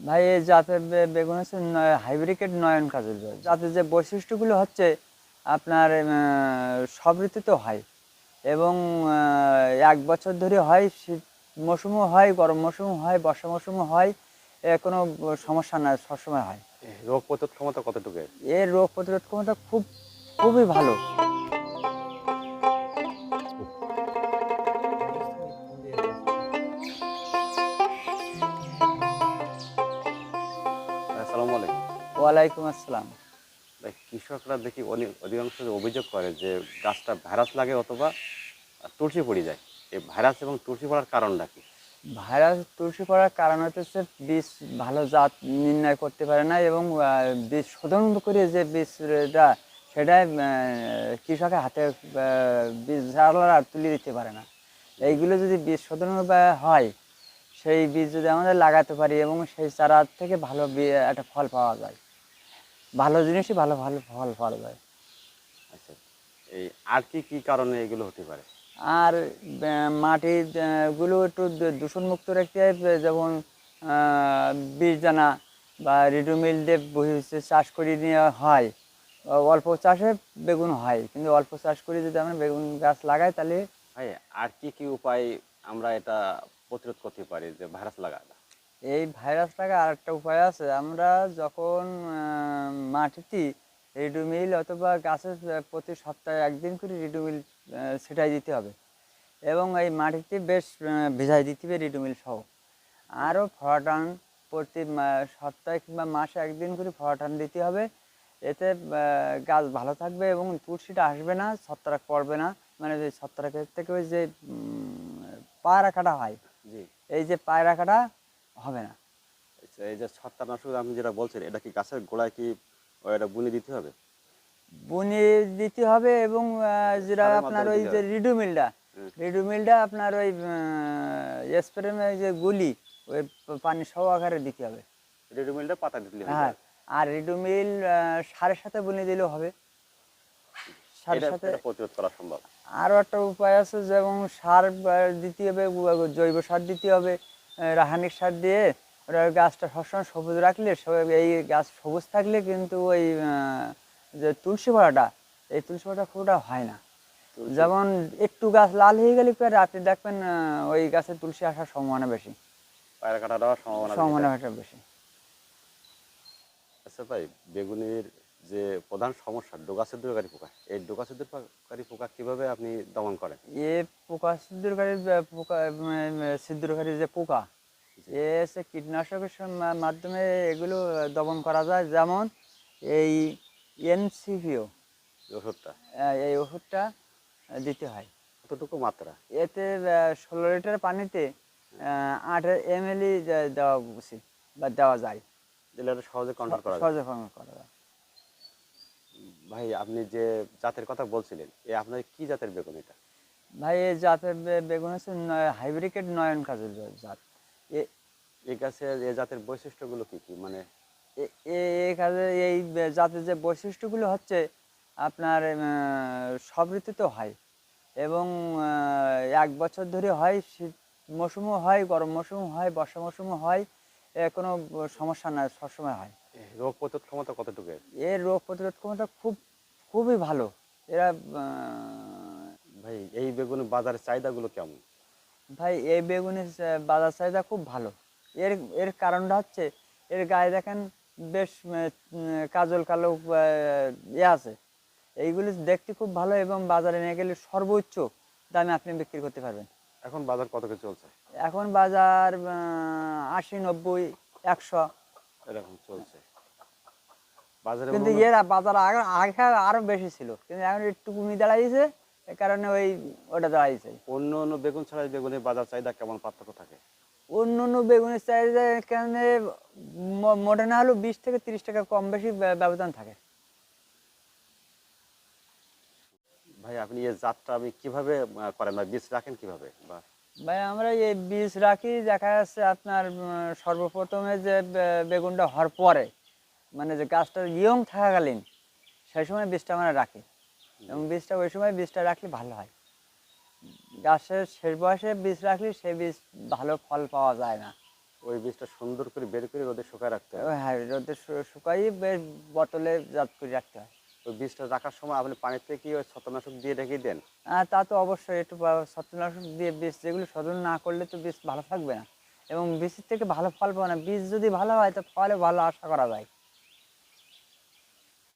ভাই এই জাতের বেগুন হচ্ছে হাইব্রিকেট নয়ন কাজের জাতের যে বৈশিষ্ট্যগুলো হচ্ছে আপনার সব ঋতুতে হয় এবং এক বছর ধরে হয় শীত মৌসুমও হয় গরম মৌসুমও হয় বর্ষা মৌসুমও হয় এ কোনো সমস্যা না সবসময় হয়। রোগ প্রতিরোধ ক্ষমতা কতটুকু? এর রোগ প্রতিরোধ ক্ষমতা খুব খুবই ভালো। ওয়ালাইকুম আসসালাম। কৃষকরা দেখি অধিকাংশ অভিযোগ করে যে গাছটা ভাইরাস লাগে অথবা তুলসী পড়ে যায়। এই ভাইরাস এবং তুলসী পড়ার কারণটা কি? ভাইরাস তুলসী পড়ার কারণ হচ্ছে বীজ ভালো জাত নির্ণয় করতে পারে না এবং বীজ শোধন করে যে বীজটা সেটা আহ, কৃষকের হাতে বীজ আর তুলে দিতে পারে না। এইগুলো যদি বীজ শোধন হয় সেই বীজ যদি আমাদের লাগাতে পারি এবং সেই চারা থেকে ভালো একটা ফল পাওয়া যায়। ভালো জিনিসই ভালো ভালো ফল পাওয়া যায় আচ্ছা এই আর কি কি কারণে এগুলো হতে পারে? আর আহ, মাটির আহ, গুলো একটু দূষণমুক্ত রাখতে হয় যেমন বীজ দানা বা রিডুমিল দিয়ে বহি চাষ করে নেওয়া হয়। অল্প চাষে বেগুন হয় কিন্তু অল্প চাষ করে যদি আমরা বেগুন গাছ লাগাই তাহলে আর কি কি উপায় আমরা এটা প্রতিরোধ করতে পারি যে ভাইরাস লাগা এই ভাইরাসটাকে আর একটা উপায় আছে। আমরা যখন মাটিতে রিডুমিল অথবা গাছের প্রতি সপ্তাহে একদিন করে রিডুমিল ছিটাই দিতে হবে এবং এই মাটিতে বেশ ভিজাই দিতে হবে রিডুমিল সহ। আরও ফরাটান প্রতি সপ্তাহে কিংবা মাসে একদিন করে ফরাটান দিতে হবে। এতে গাছ ভালো থাকবে এবং তুলসীটা আসবে না ছত্রাক পড়বে না। মানে যে ছত্রাকের থেকে ওই যে পায়রা কাটা হয়। জি। এই যে পায়রা কাটা হবে না। আচ্ছা এই যে ছত্রাকনাশক আপনি যেটা বলছেন এটা কি গাছের গোড়ায় কি এটা বুনে দিতে হবে? বুনি দিতে হবে এবং যেটা আপনার ওই যে রিডুমিলটা রিডুমিলটা আপনার ওই স্প্রে যে গুলি ওই পানি সহ আকারে দিতে হবে। রেডিমিলটা পাতা দিলে হয়ে হ্যাঁ আর রিডুমিল সারের সাথে বুনি দিলেও হবে। সারের সাথে প্রতিরোধ করা সম্ভব? আরও একটা উপায় আছে যেমন সার দিতে হবে জৈব সার দিতে হবে। রাসায়নিক সার দিয়ে ওটা গাছটা সবসময় সবুজ রাখলে সব- এই গাছ সবুজ থাকলে কিন্তু ওই যে তুলসী পাড়াটা এই তুলসী পাড়াটা খুবটা হয় না। যেমন একটু গাছ লাল হয়ে গেলে পরে আপনি দেখবেন ওই গাছে তুলসী আসার সম্ভাবনা বেশি। পায়রা কাটা দেওয়ার সম্ভাবনা বেশি। আচ্ছা ভাই বেগুনের যে প্রধান সমস্যা ডোগা ছিদ্রকারী পোকা। এই ডোগা ছিদ্রকারী পোকা কীভাবে আপনি দমন করেন? এ পোকা ছিদ্রকারী পোকা ছিদ্রকারী যে পোকা এ হচ্ছে কীটনাশকের মাধ্যমে এগুলো দমন করা যায়। যেমন এই এনসিপিও এই ওষুধটা? এই ওষুধটা দিতে হয়। কতটুকু মাত্রা? এতে ষোলো লিটার পানিতে আট এম এল দেওয়া উচিত বা দেওয়া যায়। দিলে সহজে কন্ট্রোল করা সহজে control করা যায়। ভাই আপনি যে জাতের কথা বলছিলেন এ আপনার কি জাতের বেগুন এটা? ভাই এই জাতের বেগুন হচ্ছে হাইব্রিকেট নয়ন কাজের জাত। এ এই গাছের এ জাতের বৈশিষ্ট্যগুলো কি কি? মানে এই কাজে এই জাতের যে বৈশিষ্ট্যগুলো হচ্ছে আপনার সব ঋতুতে হয়। এবং এক বছর ধরে হয় শীত মৌসুমও হয় গরম মৌসুমও হয় বর্ষা মৌসুমও হয় এ কোনো সমস্যা না সবসময় হয়। রোগ প্রতিরোধ ক্ষমতা কতটুকু এর? রোগ প্রতিরোধ ক্ষমতা খুব খুবই ভালো। এরা ভাই এই বেগুনের বাজারের চাহিদাগুলো কেমন? ভাই এই বেগুনের বাজার চাহিদা খুব ভালো। এর এর কারণটা হচ্ছে এর গায়ে দেখেন বেশ কাজল কালো ইয়ে আছে। এইগুলি দেখতে খুব ভালো এবং বাজারে নিয়ে গেলে সর্বোচ্চ দামে আপনি বিক্রি করতে পারবেন। এখন বাজার কত কি চলছে? এখন বাজার আশি নব্বই একশো। এরকম চলছে। বাজারে কিন্তু এর বাজার আগে আগে আরও বেশি ছিল। কিন্তু এখন একটু কমে দাঁড়াইছে এ কারণে ওই ওটা দাঁড়াইছে অন্য অন্য বেগুন ছাড়া এই বেগুনের বাজার চাহিদা কেমন পার্থক্য থাকে? অন্য অন্য বেগুনের চাহিদা ম- মোটে না হলেও বিশ থেকে তিরিশ টাকা কম বেশি ব্যবধান থাকে। ভাই আপনি এই জাতটা আমি কীভাবে করেন বা বীজ রাখেন কীভাবে? বা ভাই আমরা এই বীজ রাখি দেখা যাচ্ছে আপনার সর্বপ্রথমে যে বেগুনটা হওয়ার পরে মানে যে গাছটা ইয়ং থাকাকালীন সেই সময় বীজটা আমরা রাখি। এবং বীজটা ওই সময় বীজটা রাখলে ভালো হয়। গাছের শেষ বয়সে বীজ রাখলে সেই বীজ ভালো ফল পাওয়া যায় না। ওই বীজটা সুন্দর করে বের করে রোদে শুকায় রাখতে হবে হ্যাঁ রোদে শুকাই বেশ বোতলে জাত করে রাখতে হয়। ওই বীজটা রাখার সময় আপনি পানিতে কি ওই ছত্রনাশক দিয়ে রেখে দেন? তা তো অবশ্যই, একটু ছত্রনাশক দিয়ে বীজ, যেগুলো শোধন না করলে তো বীজ ভালো থাকবে না। এবং বীজের থেকে ভালো ফল পাবে না। বীজ যদি ভালো হয়, তো ফলে ভালো আশা করা যায়।